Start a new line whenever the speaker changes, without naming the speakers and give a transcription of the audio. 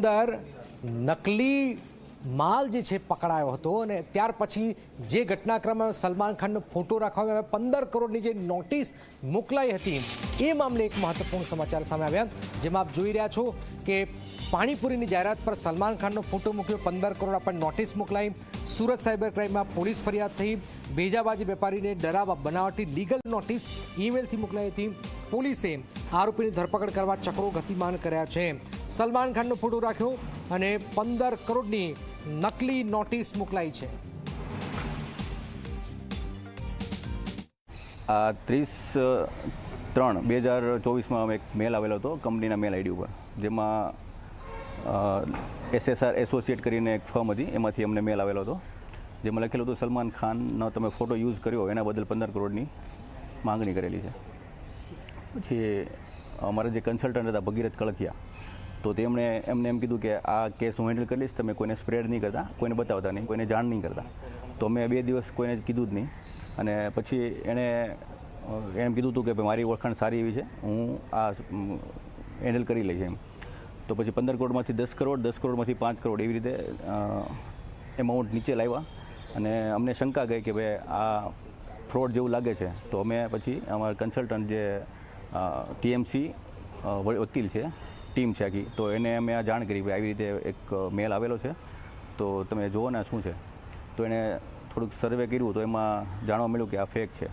અંદર નકલી માલ જે છે પકડાયો હતો અને ત્યાર પછી જે ઘટનાક્રમમાં સલમાન ખાનનો ફોટો રાખવામાં આવ્યા, પંદર કરોડની જે નોટિસ મોકલાઈ હતી, એ મામલે એક મહત્વપૂર્ણ સમાચાર સામે આવ્યા. જેમાં આપ જોઈ રહ્યા છો કે પાણીપુરીની જાહેરાત પર સલમાન ખાનનો ફોટો મૂક્યો, પંદર કરોડ આપણને નોટિસ મોકલાઈ. સુરત સાયબર ક્રાઇમમાં પોલીસ ફરિયાદ થઈ. ભેજાબાજી વેપારીને ડરાવવા બનાવટી લીગલ નોટિસ ઈમેલથી મોકલાઈ હતી. પોલીસે આરોપીની ધરપકડ કરવા ચક્રો ગતિમાન કર્યા છે. સલમાન ખાનનો ફોટો રાખ્યો અને પંદર કરોડની નકલી નોટિસ મોકલાઈ છે.
આ ત્રીસ, ત્રણ, બે હજાર ચોવીસમાં એક મેલ આવેલો હતો, કંપનીના મેલ આઈડી ઉપર, જેમાં એસએસઆર એસોસિએટ કરીને એક ફર્મ હતી, એમાંથી અમને મેલ આવેલો હતો, જેમાં લખેલું હતું, સલમાન ખાનનો તમે ફોટો યુઝ કર્યો, એના બદલ પંદર કરોડની માંગણી કરેલી છે. પછી અમારા જે કન્સલ્ટન્ટ હતા, ભગીરથ કળથિયા, તો તેમણે એમને એમ કીધું કે આ કેસ હું હેન્ડલ કરીશ, તમે કોઈને સ્પ્રેડ નહીં કરતા, કોઈને બતાવતા નહીં, કોઈને જાણ નહીં કરતા. તો મેં બે દિવસ કોઈને કીધું જ નહીં. અને પછી એણે એમ કીધું હતું કે મારી ઓળખાણ સારી એવી છે, હું આ હેન્ડલ કરી લઈશ એમ. તો પછી પંદર કરોડમાંથી દસ કરોડ, દસ કરોડમાંથી પાંચ કરોડ એવી રીતે એમાઉન્ટ નીચે લાવ્યા. અને અમને શંકા ગઈ કે ભાઈ, આ ફ્રોડ જેવું લાગે છે. તો અમે પછી અમારા કન્સલ્ટન્ટ જે ટીએમસી વકીલ છે, ટીમ છે આખી. તો એને અમે આ જાણ કરી ભાઈ આવી રીતે એક મેલ આવેલો છે. તો તમે જુઓ ને શું છે. તો એણે થોડુંક સર્વે કર્યું તો એમાં જાણવા મળ્યું કે આ ફેક છે.